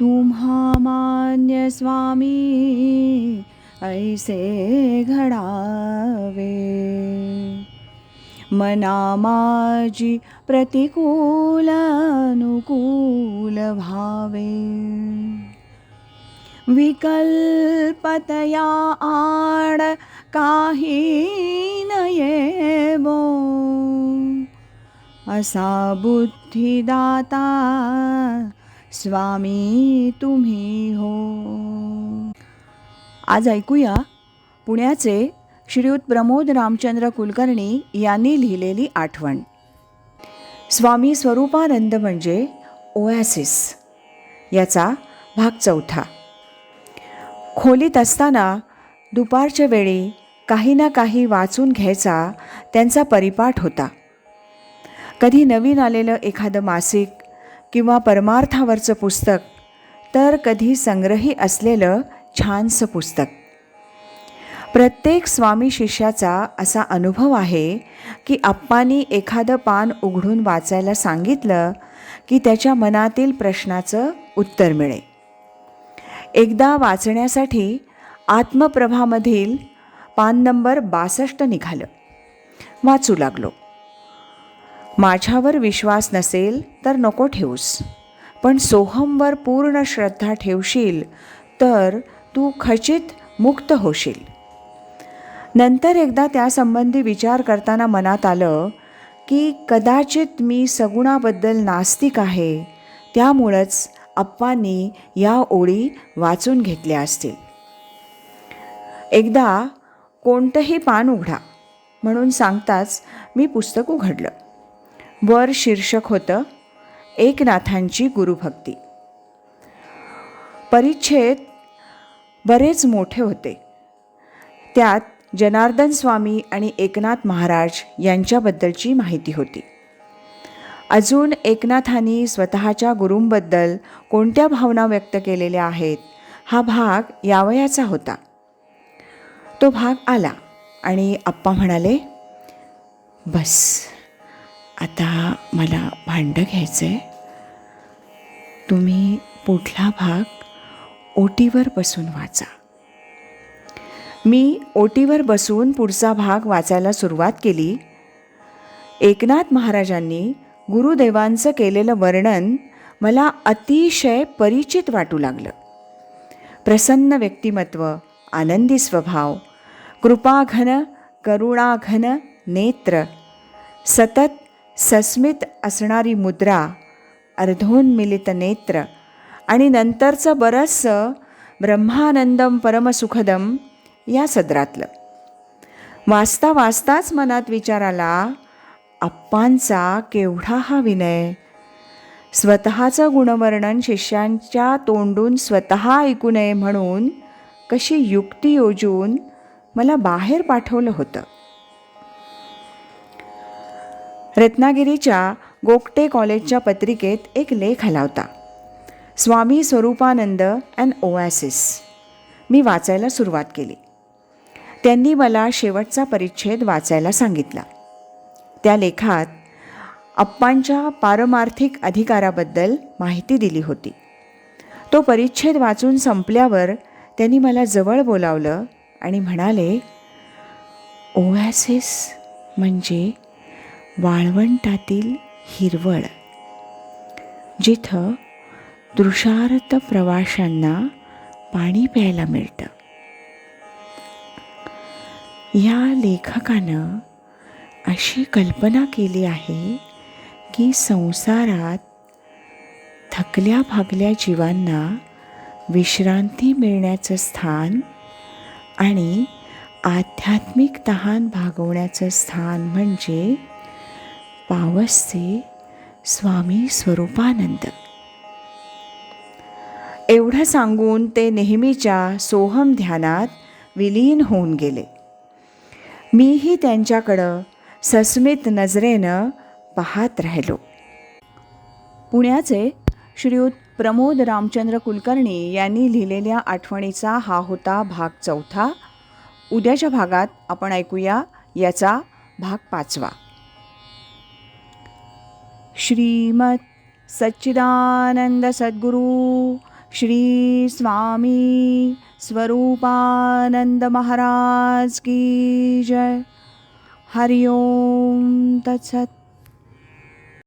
तुम्हा मान्य स्वामी ऐसे घडावे। मना माझी प्रतिकूल अनुकूल भावे। विकल्पतया आड काही नयेबो असा बुद्धिदाता स्वामी तुम्ही हो. आज ऐकूया पुण्याचे श्रीयुत प्रमोद रामचंद्र कुलकर्णी यांनी लिहिलेली आठवण. स्वामी स्वरूपानंद म्हणजे ओॲसिस याचा भाग चौथा. खोलीत असताना दुपारच्या वेळी काही ना काही वाचून घ्यायचा त्यांचा परिपाठ होता. कधी नवीन आलेलं एखादं मासिक किंवा परमार्थावरचं पुस्तक तर कधी संग्रही असलेलं छानसं पुस्तक. प्रत्येक स्वामी शिष्याचा असा अनुभव आहे की आप्पांनी एखादं पान उघडून वाचायला सांगितलं की त्याच्या मनातील प्रश्नाचं उत्तर मिळे. एकदा वाचण्यासाठी आत्मप्रभामधील पान नंबर बासष्ट निघालं. वाचू लागलो. माझ्यावर विश्वास नसेल तर नको ठेवूस. पण सोहमवर पूर्ण श्रद्धा ठेवशील तर तू खचित मुक्त होशील. नंतर एकदा त्यासंबंधी विचार करताना मनात आलं की कदाचित मी सगुणाबद्दल नास्तिक आहे त्यामुळंच अप्पांनी या ओळी वाचून घेतल्या असतील. एकदा कोणतंही पान उघडा म्हणून सांगताच मी पुस्तक उघडलं. वर शीर्षक होतं एकनाथांची गुरुभक्ती. परिच्छेद बरेच मोठे होते. त्यात जनार्दन स्वामी आणि एकनाथ महाराज यांच्याबद्दलची माहिती होती. अजून एकनाथांनी स्वतःच्या गुरूंबद्दल कोणत्या भावना व्यक्त केलेल्या आहेत हा भाग यावयाचा होता. तो भाग आला आणि आप्पा म्हणाले बस. आता मला भांडं घ्यायचं आहे तुम्ही पुढला भाग ओटीवर बसून वाचा. मी ओटीवर बसून पुढचा भाग वाचायला सुरुवात केली. एकनाथ महाराजांनी गुरुदेवांचं केलेलं वर्णन मला अतिशय परिचित वाटू लागलं. प्रसन्न व्यक्तिमत्व आनंदी स्वभाव कृपाघन करुणाघन नेत्र सतत सस्मित असणारी मुद्रा अर्धोन्मिलित नेत्र आणि नंतरचं बरंचसं ब्रह्मानंदम परमसुखदम या सदरातलं. वाचता वाचताच मनात विचार आला आप्पांचा केवढा हा विनय. स्वतःचं गुणवर्णन शिष्यांच्या तोंडून स्वतः ऐकू नये म्हणून कशी युक्ती योजून मला बाहेर पाठवलं होतं. रत्नागिरीच्या गोगटे कॉलेजच्या पत्रिकेत एक लेख आला होता स्वामी स्वरूपानंद अँड ओॲसिस मी वाचायला सुरुवात केली. त्यांनी मला शेवटचा परिच्छेद वाचायला सांगितला. त्या लेखात अप्पांच्या पारमार्थिक अधिकाराबद्दल माहिती दिली होती. तो परिच्छेद वाचून संपल्यावर त्यांनी मला जवळ बोलावलं आणि म्हणाले ओॲसिस म्हणजे वाळवंटातील हिरवळ जिथं दृशार्थ प्रवाशांना पाणी प्यायला मिळतं. या लेखकानं अशी कल्पना केली आहे की संसारात थकल्या भागल्या जीवांना विश्रांती मिळण्याचं स्थान आणि आध्यात्मिक तहान भागवण्याचं स्थान म्हणजे पावसचे स्वामी स्वरूपानंद. एवढं सांगून ते नेहमीच्या सोहम ध्यानात विलीन होऊन गेले. मीही त्यांच्याकडं सस्मित नजरेनं पाहत राहिलो. पुण्याचे श्रीयुत प्रमोद रामचंद्र कुलकर्णी यांनी लिहिलेल्या आठवणीचा हा होता भाग चौथा. उद्याच्या भागात आपण ऐकूया याचा भाग पाचवा. श्रीमत् सच्चिदानन्दसद्गुरु श्री स्वामी महाराज की जय। हरिओम तत्सत्।